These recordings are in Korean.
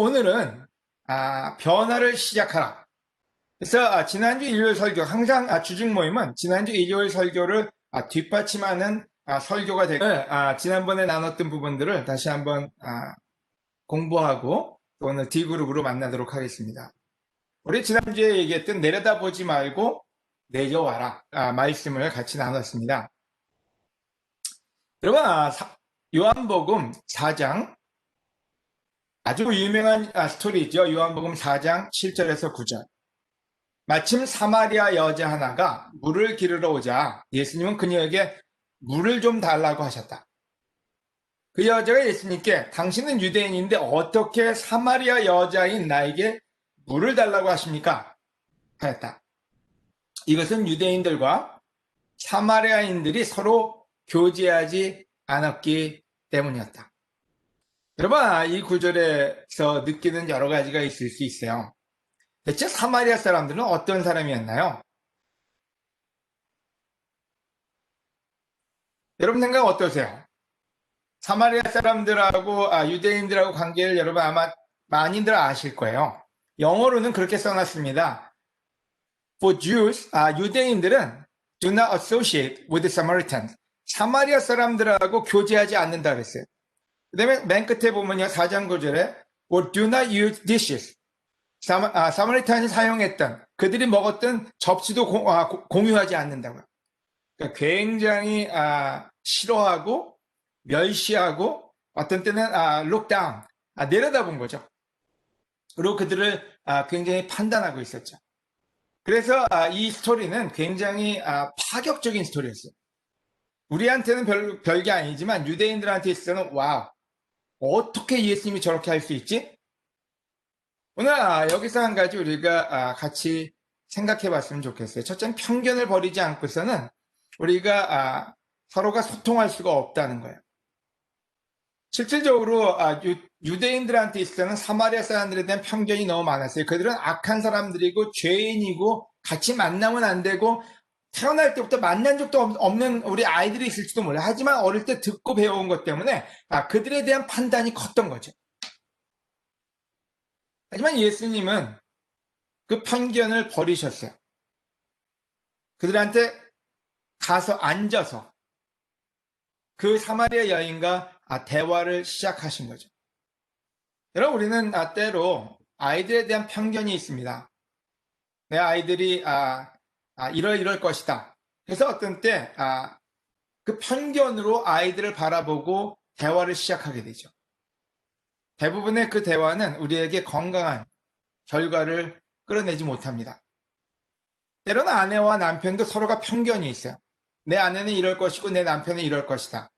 오늘은 아, 변화를 시작하라. 그래서 아, 지난주 일요일 설교 항상 아, 주중 모임은 지난주 일요일 설교를 아, 뒷받침하는 아, 설교가 되고 아, 지난번에 나눴던 부분들을 다시 한번 아, 공부하고 또 오늘 D그룹으로 만나도록 하겠습니다. 우리 지난주에 얘기했던 내려다보지 말고 내려와라 아, 말씀을 같이 나눴습니다. 여러분 아, 사- 요한복음 4장 아주 유명한 아, 스토리죠. 요한복음 4장 7절에서 9절. 마침 사마리아 여자 하나가 물을 기르러 오자 예수님은 그녀에게 물을 좀 달라고 하셨다. 그 여자가 예수님께 당신은 유대인인데 어떻게 사마리아 여자인 나에게 물을 달라고 하십니까? 하였다. 이것은 유대인들과 사마리아인들이 서로 교제하지 않았기 때문이었다. 여러분, 아, 이 구절에서 느끼는 여러 가지가 있을 수 있어요. 대체 사마리아 사람들은 어떤 사람이었나요? 여러분 생각 어떠세요? 사마리아 사람들하고 아, 유대인들하고 관계를 여러분 아마 많이들 아실 거예요. 영어로는 그렇게 써놨습니다. For Jews, 아, 유대인들은 do not associate with the Samaritans. 사마리아 사람들하고 교제하지 않는다 그랬어요. 그 다음에 맨 끝에 보면요, 4장 9절에 or do not use dishes. 사마, 아, 사마리탄이 사용했던 그들이 먹었던 접시도 공, 아, 고- 공유하지 않는다고요. 그러니까 굉장히 아, 싫어하고 멸시하고 어떤 때는 아, look down, 아, 내려다본 거죠. 그리고 그들을 아, 굉장히 판단하고 있었죠. 그래서 아, 이 스토리는 굉장히 아, 파격적인 스토리였어요. 우리한테는 별, 별게 아니지만 유대인들한테 있어서는 와우 어떻게 예수님이 저렇게 할 수 있지? 오늘 아, 여기서 한 가지 우리가 아, 같이 생각해 봤으면 좋겠어요. 첫째는 편견을 버리지 않고서는 우리가 아, 서로가 소통할 수가 없다는 거예요. 실질적으로 아, 유, 대인들한테 있어서는 사마리아 사람들에 대한 편견이 너무 많았어요. 그들은 악한 사람들이고 죄인이고 같이 만나면 안 되고 태어날 때부터 만난 적도 없- 없는 우리 아이들이 있을지도 몰라요. 하지만 어릴 때 듣고 배워온 것 때문에 아, 그들에 대한 판단이 컸던 거죠. 하지만 예수님은 그 편견을 버리셨어요. 그들한테 가서 앉아서 그 사마리아 여인과 아, 대화를 시작하신 거죠. 여러분, 우리는 아, 때로 아이들에 대한 편견이 있습니다. 내 아이들이 아, 아, 이럴 이럴 것이다. 그래서 어떤 때, 아, 그 편견으로 아이들을 바라보고 대화를 시작하게 되죠. 대부분의 그 대화는 우리에게 건강한 결과를 끌어내지 못합니다. 때로는 아내와 남편도 서로가 편견이 있어요. 내 아내는 이럴 것이고 내 남편은 이럴 것이다.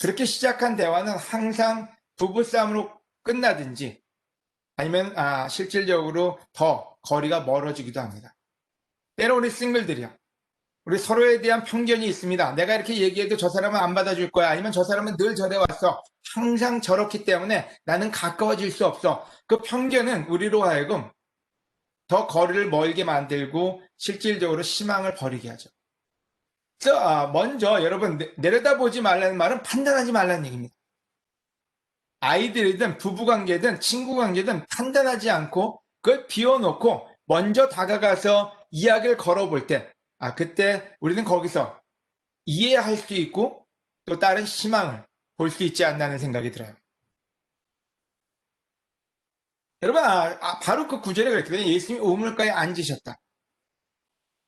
그렇게 시작한 대화는 항상 부부싸움으로 끝나든지 아니면 아, 실질적으로 더 거리가 멀어지기도 합니다. 때로 우리 싱글들이요. 우리 서로에 대한 편견이 있습니다. 내가 이렇게 얘기해도 저 사람은 안 받아줄 거야. 아니면 저 사람은 늘 저래 왔어. 항상 저렇기 때문에 나는 가까워질 수 없어. 그 편견은 우리로 하여금 더 거리를 멀게 만들고 실질적으로 희망을 버리게 하죠. 아, 먼저 여러분 내- 내려다보지 말라는 말은 판단하지 말라는 얘기입니다. 아이들이든 부부관계든 친구관계든 판단하지 않고 그걸 비워놓고 먼저 다가가서 이야기를 걸어볼 때, 아, 그때 우리는 거기서 이해할 수 있고 또 다른 희망을 볼 수 있지 않나는 생각이 들어요. 여러분, 아, 아, 바로 그 구절에 그랬거든요. 예수님이 우물가에 앉으셨다.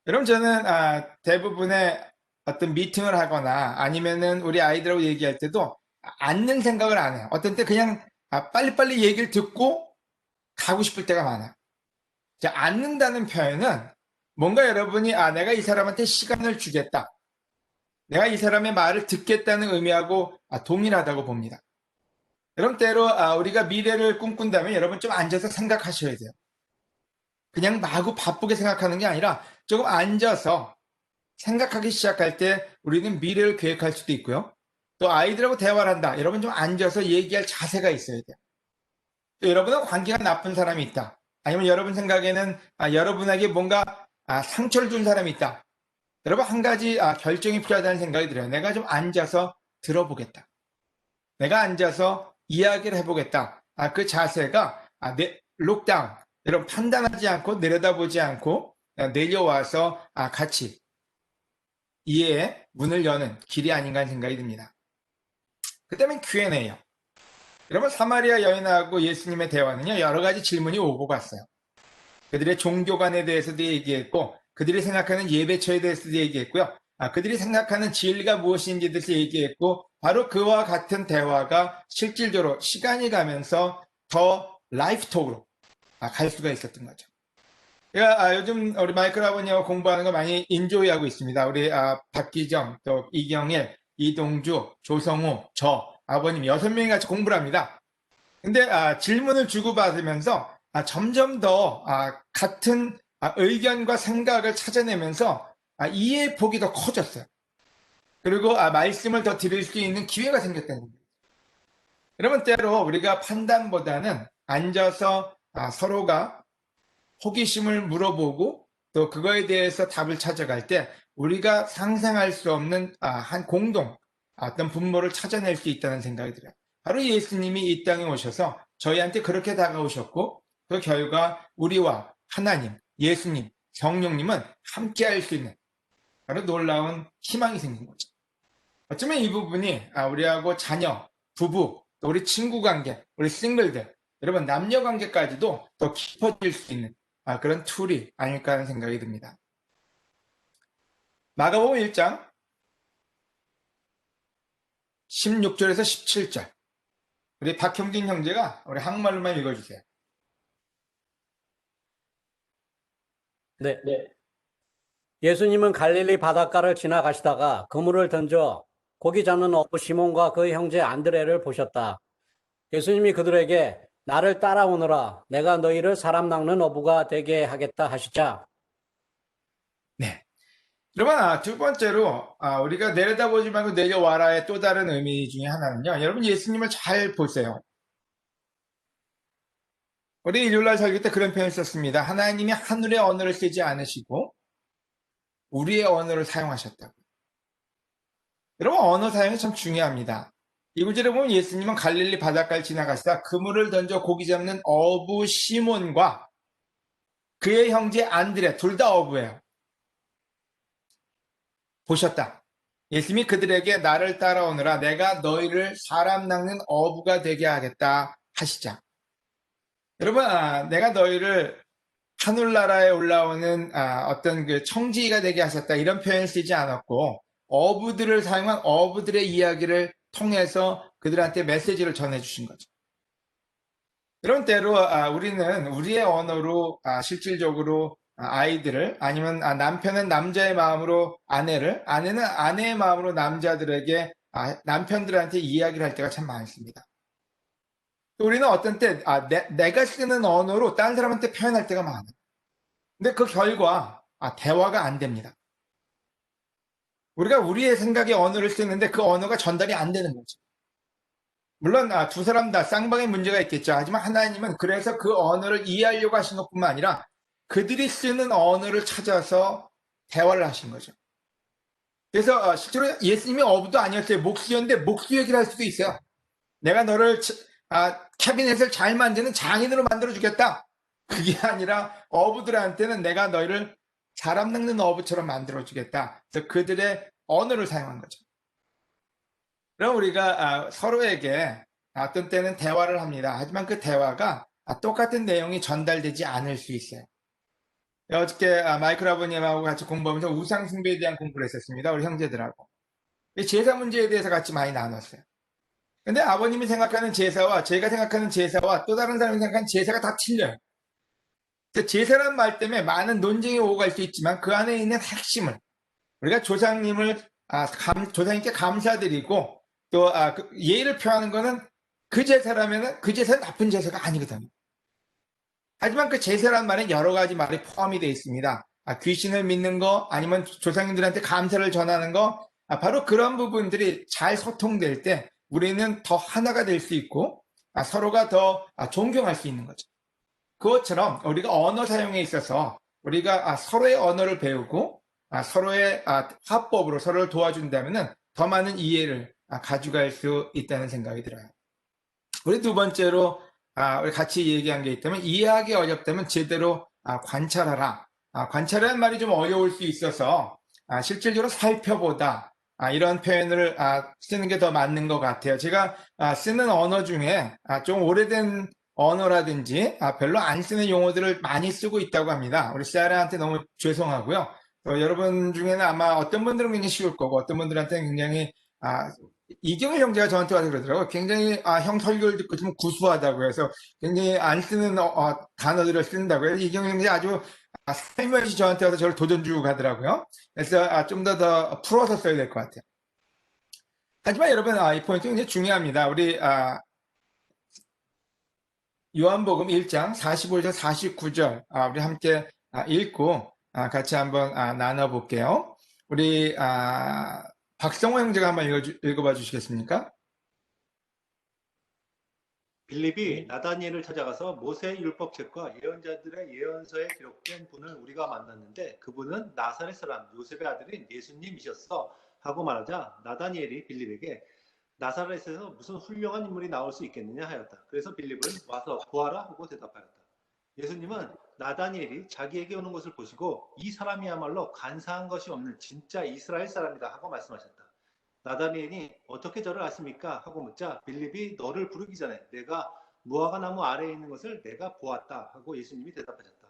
여러분, 저는 아, 대부분의 어떤 미팅을 하거나 아니면은 우리 아이들하고 얘기할 때도 앉는 생각을 안 해요. 어떤 때 그냥 아, 빨리빨리 얘기를 듣고 가고 싶을 때가 많아요. 자, 앉는다는 표현은 뭔가 여러분이 아, 내가 이 사람한테 시간을 주겠다. 내가 이 사람의 말을 듣겠다는 의미하고 아, 동일하다고 봅니다. 여러분 때로 아, 우리가 미래를 꿈꾼다면 여러분 좀 앉아서 생각하셔야 돼요. 그냥 마구 바쁘게 생각하는 게 아니라 조금 앉아서 생각하기 시작할 때 우리는 미래를 계획할 수도 있고요. 또 아이들하고 대화를 한다. 여러분 좀 앉아서 얘기할 자세가 있어야 돼요. 또 여러분은 관계가 나쁜 사람이 있다. 아니면 여러분 생각에는 아, 여러분에게 뭔가 아, 상처를 준 사람이 있다. 여러분 한 가지 아, 결정이 필요하다는 생각이 들어요. 내가 좀 앉아서 들어보겠다. 내가 앉아서 이야기를 해보겠다. 아, 그 자세가 아, 내, 룩다운, 여러분 판단하지 않고 내려다보지 않고 내려와서 아, 같이 이해의 문을 여는 길이 아닌가 하는 생각이 듭니다. 그 다음에 Q&A요. 여러분 사마리아 여인하고 예수님의 대화는요 여러 가지 질문이 오고 갔어요. 그들의 종교관에 대해서도 얘기했고 그들이 생각하는 예배처에 대해서도 얘기했고요. 아, 그들이 생각하는 진리가 무엇인지에 대해서 얘기했고 바로 그와 같은 대화가 실질적으로 시간이 가면서 더 라이프톡으로 아, 갈 수가 있었던 거죠. 제가 아, 요즘 우리 마이클 아버님하고 공부하는 거 많이 인조이하고 있습니다. 우리 아, 박기정, 또 이경일, 이동주, 조성우, 저 아버님 여섯 명이 같이 공부를 합니다. 근데 아, 질문을 주고받으면서 아, 점점 더 아, 같은 아, 의견과 생각을 찾아내면서 아, 이해의 폭이 더 커졌어요. 그리고 아, 말씀을 더 드릴 수 있는 기회가 생겼다는 거예요. 여러분 때로 우리가 판단보다는 앉아서 아, 서로가 호기심을 물어보고 또 그거에 대해서 답을 찾아갈 때 우리가 상상할 수 없는 아, 한 공동 어떤 분모를 찾아낼 수 있다는 생각이 들어요. 바로 예수님이 이 땅에 오셔서 저희한테 그렇게 다가오셨고 그 결과 우리와 하나님, 예수님, 성령님은 함께 할 수 있는 바로 놀라운 희망이 생긴 거죠. 어쩌면 이 부분이 아, 우리하고 자녀, 부부, 또 우리 친구 관계, 우리 싱글들, 여러분 남녀 관계까지도 더 깊어질 수 있는 아, 그런 툴이 아닐까 하는 생각이 듭니다. 마가복음 1장 16절에서 17절 우리 박형진 형제가 우리 한국말로만 읽어주세요. 네. 예수님은 갈릴리 바닷가를 지나가시다가 그물을 던져 고기 잡는 어부 시몬과 그 형제 안드레를 보셨다. 예수님이 그들에게 나를 따라오너라. 내가 너희를 사람 낚는 어부가 되게 하겠다 하시자. 네. 여러분, 아, 두 번째로, 아, 우리가 내려다보지 말고 내려와라의 또 다른 의미 중에 하나는요. 여러분, 예수님을 잘 보세요. 우리 일요일날 설교 때 그런 표현을 썼습니다. 하나님이 하늘의 언어를 쓰지 않으시고, 우리의 언어를 사용하셨다고. 여러분, 언어 사용이 참 중요합니다. 이 구절에 보면 예수님은 갈릴리 바닷가를 지나가시다 그물을 던져 고기 잡는 어부 시몬과 그의 형제 안드레, 둘 다 어부예요. 보셨다. 예수님이 그들에게 나를 따라오느라 내가 너희를 사람 낚는 어부가 되게 하겠다 하시자. 여러분, 아, 내가 너희를 하늘나라에 올라오는 아, 어떤 그 청지기가 되게 하셨다 이런 표현 쓰지 않았고 어부들을 사용한 어부들의 이야기를 통해서 그들한테 메시지를 전해 주신 거죠. 이런 때로 아, 우리는 우리의 언어로 아, 실질적으로 아, 아이들을 아니면 아, 남편은 남자의 마음으로 아내를 아내는 아내의 마음으로 남자들에게 아, 남편들한테 이야기를 할 때가 참 많습니다. 또 우리는 어떤 때 아, 내, 내가 쓰는 언어로 다른 사람한테 표현할 때가 많아요. 근데 그 결과 아, 대화가 안 됩니다. 우리가 우리의 생각의 언어를 쓰는데 그 언어가 전달이 안 되는 거죠. 물론 아, 두 사람 다 쌍방의 문제가 있겠죠. 하지만 하나님은 그래서 그 언어를 이해하려고 하신 것뿐만 아니라 그들이 쓰는 언어를 찾아서 대화를 하신 거죠. 그래서 어, 실제로 예수님이 어부도 아니었어요. 목수였는데 목수 얘기를 할 수도 있어요. 내가 너를 치- 아, 캐비넷을 잘 만드는 장인으로 만들어 주겠다. 그게 아니라 어부들한테는 내가 너희를 사람 낚는 어부처럼 만들어 주겠다. 그래서 그들의 언어를 사용한 거죠. 그럼 우리가 아, 서로에게 어떤 때는 대화를 합니다. 하지만 그 대화가 아, 똑같은 내용이 전달되지 않을 수 있어요. 어저께 아, 마이클 아버님하고 같이 공부하면서 우상 숭배에 대한 공부를 했었습니다. 우리 형제들하고. 이 제사 문제에 대해서 같이 많이 나눴어요. 근데 아버님이 생각하는 제사와 제가 생각하는 제사와 또 다른 사람이 생각하는 제사가 다 틀려요. 제사란 말 때문에 많은 논쟁이 오고 갈 수 있지만 그 안에 있는 핵심을 우리가 조상님을 아, 감- 조상님께 감사드리고 또 아, 그 예의를 표하는 거는 그 제사라면은 그 제사는 나쁜 제사가 아니거든요. 하지만 그 제사란 말에 여러 가지 말이 포함이 되어 있습니다. 아, 귀신을 믿는 거 아니면 조상님들한테 감사를 전하는 거 아, 바로 그런 부분들이 잘 소통될 때 우리는 더 하나가 될 수 있고 아, 서로가 더 아, 존경할 수 있는 거죠. 그것처럼 우리가 언어 사용에 있어서 우리가 아, 서로의 언어를 배우고 아, 서로의 아, 화법으로 서로를 도와준다면은 더 많은 이해를 아, 가져갈 수 있다는 생각이 들어요. 우리 두 번째로 아, 우리 같이 얘기한 게 있다면 이해하기 어렵다면 제대로 아, 관찰하라. 아, 관찰이라는 말이 좀 어려울 수 있어서 아, 실질적으로 살펴보다 아, 이런 표현을 아, 쓰는 게 더 맞는 것 같아요. 제가 아, 쓰는 언어 중에 아, 좀 오래된 언어라든지 아, 별로 안 쓰는 용어들을 많이 쓰고 있다고 합니다. 우리 사라한테 너무 죄송하고요. 어, 여러분 중에는 아마 어떤 분들은 굉장히 쉬울 거고 어떤 분들한테는 굉장히 아, 이경일 형제가 저한테 와서 그러더라고요. 굉장히 아, 형 설교를 듣고 좀 구수하다고 해서 굉장히 안 쓰는 어, 어, 단어들을 쓴다고요. 이경일 형제 아주 아, 살며시 저한테 와서 저를 도전 주고 가더라고요. 그래서 아, 좀 더 더 풀어서 써야 될 것 같아요. 하지만 여러분 아, 이 포인트 굉장히 중요합니다. 우리 아, 요한복음 1장 45절 49절 아, 우리 함께 아, 읽고 아, 같이 한번 아, 나눠볼게요. 우리 아, 박성호 형제가 한번 읽어, 읽어 봐 주시겠습니까? 빌립이 나다니엘을 찾아가서 모세 율법책과 예언자들의 예언서에 기록된 분을 우리가 만났는데 그분은 나사렛 사람 요셉의 아들인 예수님이셨어 하고 말하자 나다니엘이 빌립에게 나사렛에서 무슨 훌륭한 인물이 나올 수 있겠느냐 하였다. 그래서 빌립은 와서 보아라 하고 대답하였다. 예수님은 나다니엘이 자기에게 오는 것을 보시고 이 사람이야말로 간사한 것이 없는 진짜 이스라엘 사람이다 하고 말씀하셨다. 나다니엘이 어떻게 저를 아십니까? 하고 묻자 빌립이 너를 부르기 전에 내가 무화과 나무 아래에 있는 것을 내가 보았다 하고 예수님이 대답하셨다.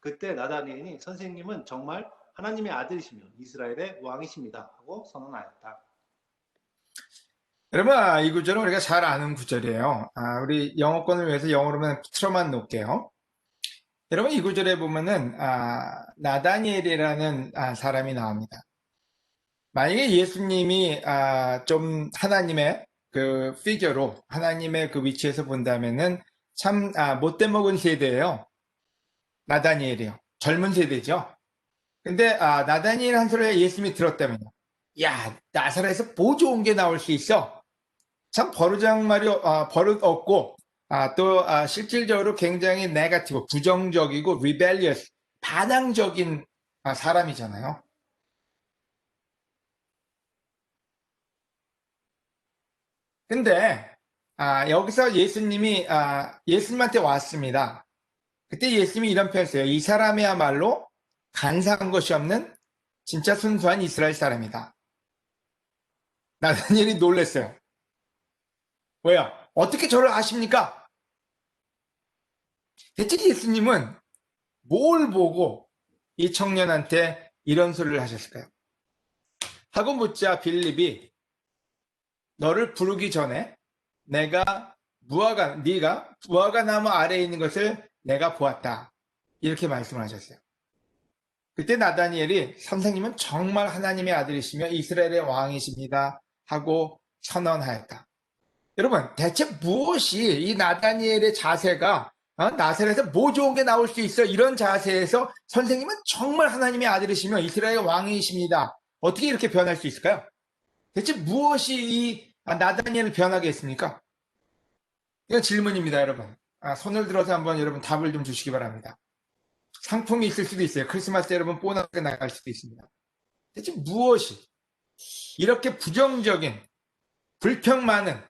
그때 나다니엘이 선생님은 정말 하나님의 아들이시며 이스라엘의 왕이십니다 하고 선언하였다. 여러분, 아, 이 구절은 우리가 잘 아는 구절이에요. 아, 우리 영어권을 위해서 영어로만 틀어만 놓을게요. 여러분, 이 구절에 보면은, 아, 나다니엘이라는 아, 사람이 나옵니다. 만약에 예수님이 아, 좀 하나님의 그 피겨로, 하나님의 그 위치에서 본다면은 참 아, 못돼 먹은 세대예요. 나다니엘이요. 젊은 세대죠. 근데 아, 나다니엘 한 소리에 예수님이 들었다면요. 야, 나사렛에서 뭐 좋은 게 나올 수 있어? 참 버르장말이 아, 버릇 없고 아, 또 아, 실질적으로 굉장히 네가티브, 부정적이고 rebellious, 반항적인 아, 사람이잖아요. 근데 아, 여기서 예수님이 아, 예수님한테 왔습니다. 그때 예수님이 이런 표현 했어요. 이 사람이야말로 간사한 것이 없는 진짜 순수한 이스라엘 사람이다. 나다니엘이 놀랬어요. 왜요? 어떻게 저를 아십니까? 대체 예수님은 뭘 보고 이 청년한테 이런 소리를 하셨을까요? 하고 묻자 빌립이 너를 부르기 전에 내가 무화과 네가 무화과 나무 아래에 있는 것을 내가 보았다. 이렇게 말씀을 하셨어요. 그때 나다니엘이 선생님은 정말 하나님의 아들이시며 이스라엘의 왕이십니다. 하고 선언하였다. 여러분, 대체 무엇이 이 나다니엘의 자세가 어? 나사렛에서 뭐 좋은 게 나올 수 있어? 이런 자세에서 선생님은 정말 하나님의 아들이시며 이스라엘 왕이십니다. 어떻게 이렇게 변할 수 있을까요? 대체 무엇이 이 나다니엘을 변하게 했습니까? 이건 질문입니다, 여러분. 아, 손을 들어서 한번 여러분 답을 좀 주시기 바랍니다. 상품이 있을 수도 있어요. 크리스마스 때 여러분 보너스가 나갈 수도 있습니다. 대체 무엇이 이렇게 부정적인 불평 많은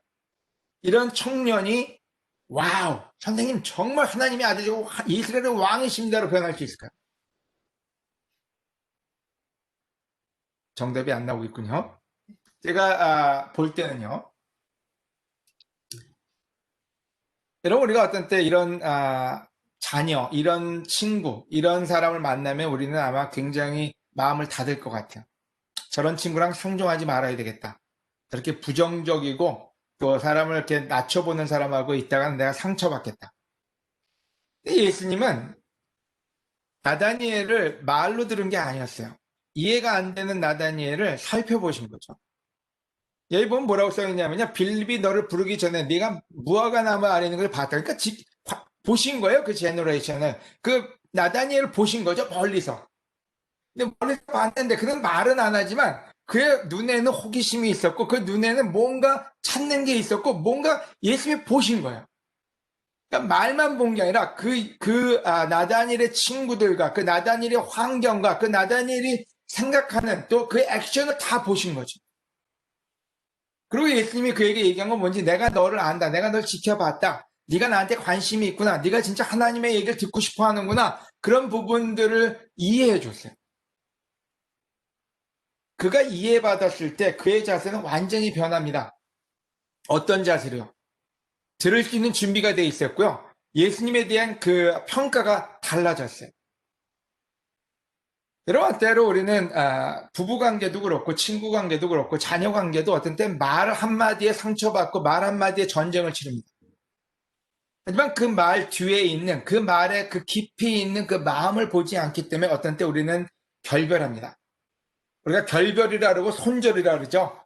이런 청년이 와우 선생님 정말 하나님의 아들이고 이스라엘의 왕이십니다로 변할 수 있을까요? 정답이 안 나오고 있군요. 제가 아, 볼 때는요. 여러분 우리가 어떤 때 이런 아, 자녀, 이런 친구, 이런 사람을 만나면 우리는 아마 굉장히 마음을 닫을 것 같아요. 저런 친구랑 상종하지 말아야 되겠다. 저렇게 부정적이고 또 사람을 이렇게 낮춰보는 사람하고 있다가는 내가 상처받겠다. 예수님은 나다니엘을 말로 들은 게 아니었어요. 이해가 안 되는 나다니엘을 살펴보신 거죠. 여기 보면 뭐라고 써있냐면요. 빌립이 너를 부르기 전에 네가 무화과 나무 아래 있는 걸 봤다. 그러니까 지, 과, 보신 거예요. 그 제너레이션을. 그 나다니엘을 보신 거죠. 멀리서. 근데 멀리서 봤는데 그는 말은 안 하지만 그의 눈에는 호기심이 있었고 그 눈에는 뭔가 찾는 게 있었고 뭔가 예수님이 보신 거예요. 그러니까 말만 본 게 아니라 그, 그, 아, 나다니엘의 친구들과 그 나다니엘의 환경과 그 나다니엘이 생각하는 또 그 액션을 다 보신 거죠. 그리고 예수님이 그에게 얘기한 건 뭔지 내가 너를 안다. 내가 널 지켜봤다. 네가 나한테 관심이 있구나. 네가 진짜 하나님의 얘기를 듣고 싶어 하는구나. 그런 부분들을 이해해 줬어요. 그가 이해받았을 때 그의 자세는 완전히 변합니다. 어떤 자세로요? 들을 수 있는 준비가 돼 있었고요. 예수님에 대한 그 평가가 달라졌어요. 여러분, 때로 우리는 아, 부부 관계도 그렇고 친구 관계도 그렇고 자녀 관계도 어떤 때 말 한마디에 상처받고 말 한마디에 전쟁을 치릅니다. 하지만 그 말 뒤에 있는 그 말의 그 깊이 있는 그 마음을 보지 않기 때문에 어떤 때 우리는 결별합니다. 우리가 결별이라 그러고 손절이라 그러죠.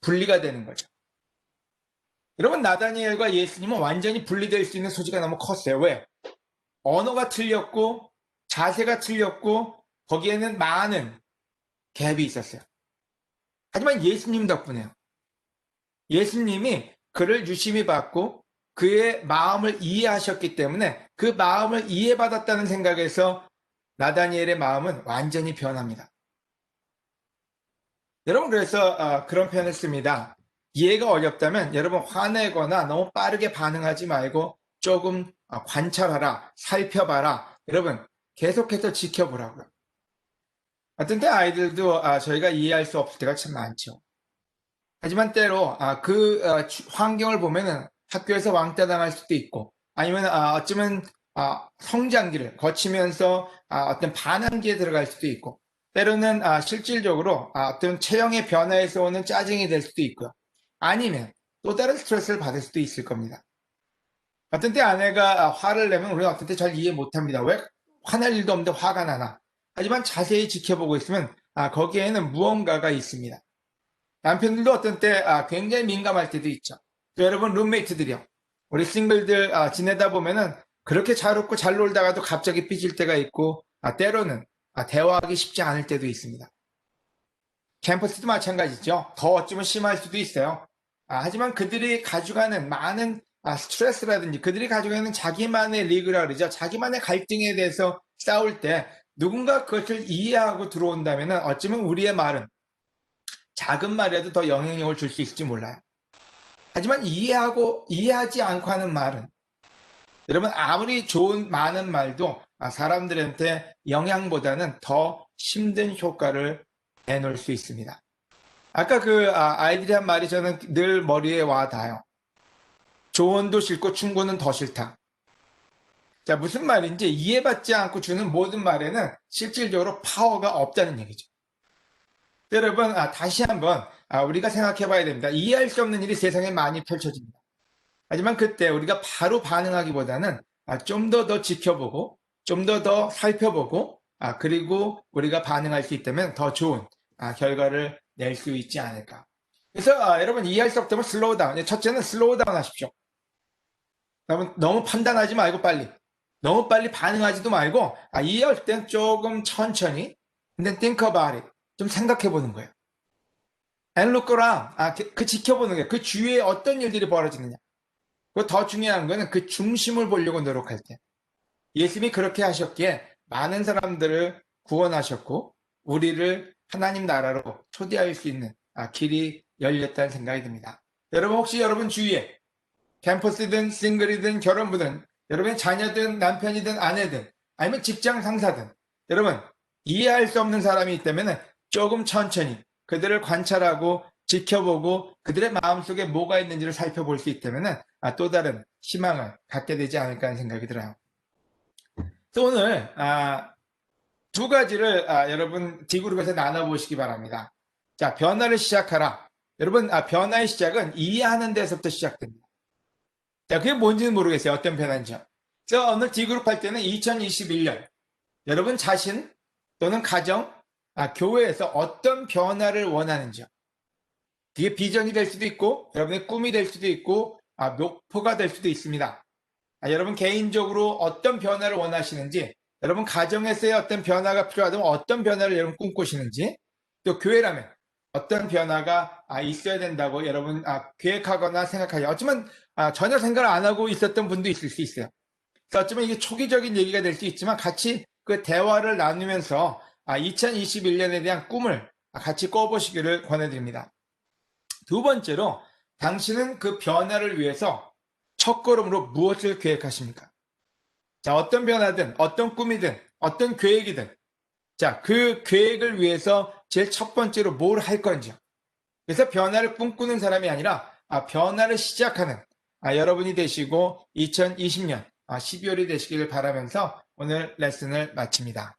분리가 되는 거죠. 여러분 나다니엘과 예수님은 완전히 분리될 수 있는 소지가 너무 컸어요. 왜? 언어가 틀렸고 자세가 틀렸고 거기에는 많은 갭이 있었어요. 하지만 예수님 덕분에요. 예수님이 그를 유심히 받고 그의 마음을 이해하셨기 때문에 그 마음을 이해받았다는 생각에서 나다니엘의 마음은 완전히 변합니다. 여러분 그래서 어, 그런 표현을 씁니다. 이해가 어렵다면 여러분 화내거나 너무 빠르게 반응하지 말고 조금 어, 관찰하라, 살펴봐라. 여러분 계속해서 지켜보라고요. 어떤 때 아이들도 아, 저희가 이해할 수 없을 때가 참 많죠. 하지만 때로 아, 그 어, 주- 환경을 보면은 학교에서 왕따 당할 수도 있고 아니면 아, 어쩌면 아, 성장기를 거치면서 아, 어떤 반항기에 들어갈 수도 있고 때로는 아, 실질적으로 아, 어떤 체형의 변화에서 오는 짜증이 될 수도 있고요. 아니면 또 다른 스트레스를 받을 수도 있을 겁니다. 어떤 때 아내가 아, 화를 내면 우리는 어떤 때 잘 이해 못합니다. 왜 화낼 일도 없는데 화가 나나? 하지만 자세히 지켜보고 있으면 아, 거기에는 무언가가 있습니다. 남편들도 어떤 때 아, 굉장히 민감할 때도 있죠. 또 여러분 룸메이트들이요. 우리 싱글들 아, 지내다 보면은 그렇게 잘 웃고 잘 놀다가도 갑자기 삐질 때가 있고 아, 때로는 아, 대화하기 쉽지 않을 때도 있습니다. 캠퍼스도 마찬가지죠. 더 어쩌면 심할 수도 있어요. 아, 하지만 그들이 가져가는 많은 아, 스트레스라든지 그들이 가져가는 자기만의 리그라 그러죠. 자기만의 갈등에 대해서 싸울 때 누군가 그것을 이해하고 들어온다면 어쩌면 우리의 말은 작은 말이라도 더 영향력을 줄 수 있을지 몰라요. 하지만 이해하고 이해하지 않고 하는 말은 여러분 아무리 좋은 많은 말도 아, 사람들한테 영향보다는 더 힘든 효과를 내놓을 수 있습니다. 아까 그 아, 아이들이 한 말이 저는 늘 머리에 와 닿아요. 조언도 싫고 충고는 더 싫다. 자, 무슨 말인지 이해받지 않고 주는 모든 말에는 실질적으로 파워가 없다는 얘기죠. 여러분, 아, 다시 한번 아, 우리가 생각해 봐야 됩니다. 이해할 수 없는 일이 세상에 많이 펼쳐집니다. 하지만 그때 우리가 바로 반응하기보다는 아, 좀더더 지켜보고 좀더더 살펴보고 아, 그리고 우리가 반응할 수 있다면 더 좋은 아, 결과를 낼 수 있지 않을까. 그래서 아, 여러분 이해할 수 없다면 슬로우 다운. 첫째는 슬로우 다운 하십시오. 여러분 너무 판단하지 말고 빨리. 너무 빨리 반응하지도 말고 아, 이해할 땐 조금 천천히 근데 think about it. 좀 생각해 보는 거예요. and look around. 아, 그, 그 지켜보는 거예요. 그 주위에 어떤 일들이 벌어지느냐. 그리고 더 중요한 거는 그 중심을 보려고 노력할 때. 예수님이 그렇게 하셨기에 많은 사람들을 구원하셨고 우리를 하나님 나라로 초대할 수 있는 아, 길이 열렸다는 생각이 듭니다. 여러분 혹시 여러분 주위에 캠퍼스든 싱글이든 결혼부든 여러분의 자녀든 남편이든 아내든 아니면 직장 상사든 여러분 이해할 수 없는 사람이 있다면 조금 천천히 그들을 관찰하고 지켜보고 그들의 마음속에 뭐가 있는지를 살펴볼 수 있다면 아, 또 다른 희망을 갖게 되지 않을까 하는 생각이 들어요. 그래서 오늘 아, 두 가지를 아, 여러분 D그룹에서 나눠보시기 바랍니다. 자, 변화를 시작하라. 여러분, 아, 변화의 시작은 이해하는 데서부터 시작됩니다. 자, 그게 뭔지는 모르겠어요. 어떤 변화인지요. 그래서 오늘 D그룹 할 때는 2021년 여러분 자신 또는 가정, 아, 교회에서 어떤 변화를 원하는지요. 그게 비전이 될 수도 있고 여러분의 꿈이 될 수도 있고 아, 목표가 될 수도 있습니다. 아, 여러분 개인적으로 어떤 변화를 원하시는지 여러분 가정에서의 어떤 변화가 필요하다면 어떤 변화를 여러분 꿈꾸시는지 또 교회라면 어떤 변화가 아, 있어야 된다고 여러분 아, 계획하거나 생각하죠. 어쩌면 아, 전혀 생각을 안 하고 있었던 분도 있을 수 있어요. 그래서 어쩌면 이게 초기적인 얘기가 될 수 있지만 같이 그 대화를 나누면서 아, 2021년에 대한 꿈을 같이 꿔보시기를 권해드립니다. 두 번째로 당신은 그 변화를 위해서 첫 걸음으로 무엇을 계획하십니까? 자, 어떤 변화든, 어떤 꿈이든, 어떤 계획이든, 자, 그 계획을 위해서 제일 첫 번째로 뭘 할 건지요. 그래서 변화를 꿈꾸는 사람이 아니라, 아, 변화를 시작하는, 아, 여러분이 되시고, 2020년, 아, 12월이 되시기를 바라면서 오늘 레슨을 마칩니다.